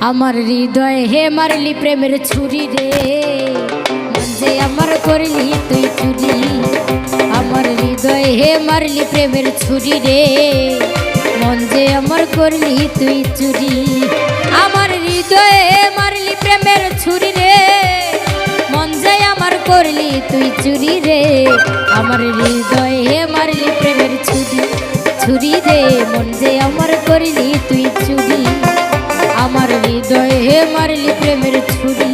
আমার হৃদয় হে মারলি প্রেমের ছুরি রে। যে আমার করলি তুই চুরি। আমার হৃদয় হে মারলি প্রেমের ছুরি রে। মন যে আমার করলি তুই চুরি। আমার হৃদয়ে মারলি প্রেমের ছুরি রে। মন যে আমার করলি তুই চুরি রে। আমার হৃদয় হে মারলি প্রেমের ছুরি। ছুরি রে, মন যে আমার করলি তুই চুরি। আমার হৃদয় হে মারলি প্রেমের ছুরি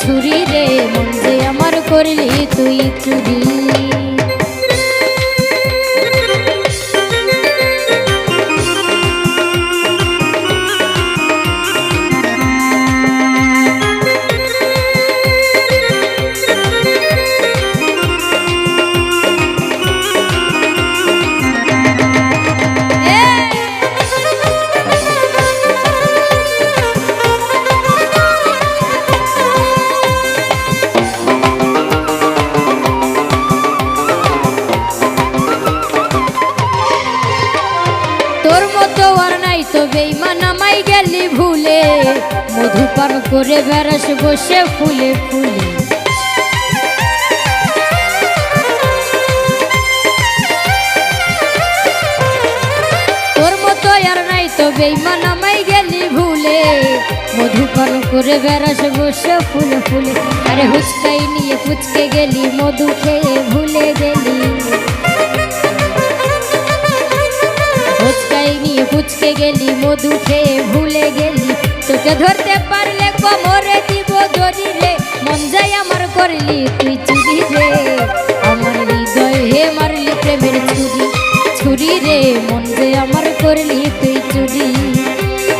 ছুরি রে মন আমার করলি তুই চুরি। গেলি ভুলে মধু পান করে বেড়াস, বসে ফুলে ফুলে। তোর মতো আর নাই তো বেইমান আমাই গেলি ভুলে। মধু পান করে বেড়াস, বসে ফুলে ফুলে। আরে হুচকাই নিয়ে ফুচকে গেলি, মধু খেয়ে ভুলে গেলি। ফুচকে গেলি, মধু খেয়ে ভুলে গেলি। তোকে ধরতে পারলে কোমরে দিব দড়িলে মন যাই আমার করলি তুই চুরি রে। আমার হৃদয় হে মারলি প্রেমের ছুরি। ছুরি রে, মন যে আমার করলি তুই চুরি।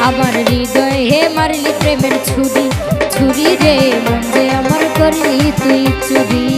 আমার হৃদয় হে মারলি প্রেমের ছুরি। ছুরি রে, মন যে আমার করলি তুই চুরি।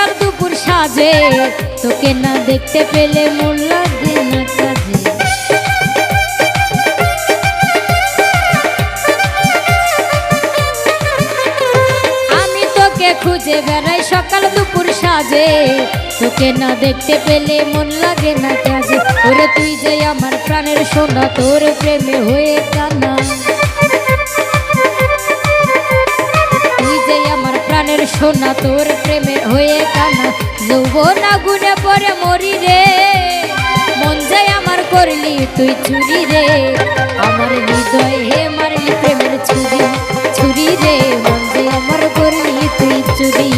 সকাল দুপুর সাজে? তোকে না দেখতে পেলে মন লাগে না কাজে। আমি তোকে খুঁজে বেড়াই সকাল দুপুর সাজে। তোকে না দেখতে পেলে মন লাগে না কাজে। ওরে তুই যে আমার প্রাণের সোনা, তোর প্রেমে হয়ে কানা সোনা, তোর প্রেমে হয়ে কানা। যৌবন আগুনে পরে মরি রে। মন যাই আমার করলি তুই চুরি রে। আমার হৃদয় হে মারলি প্রেমের ছুরি। ছুরি রে, মন যে আমার করলি তুই চুরি।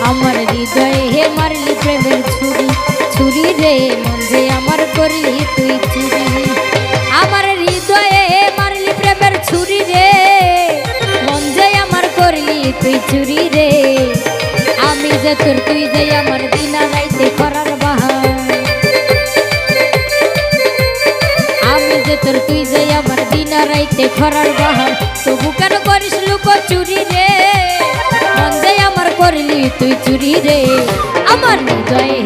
আমার হৃদয় হে মারলি প্রেমের ছুরি। ছুরি রে, মন যে আমার করলি তুই চুরি। আমার হৃদয়ে মারলি প্রেমের ছুরি রে। মন যে আমার করলি তুই চুরি রে। আমি যে তোর তুই যে আমার দিনা রাইতে করার বাহার আমি যে তুই যে আমার দিনা চুরি চুরি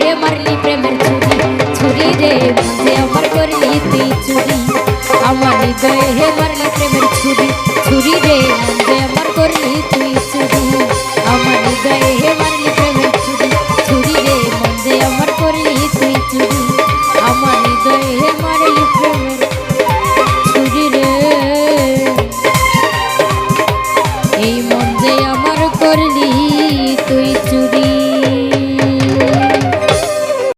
হে মারলি প্রেমের ছুরি ছুরি রে। যে আমার করলি তুই চুরি তুই চুরি, আমার হৃদয়ে হে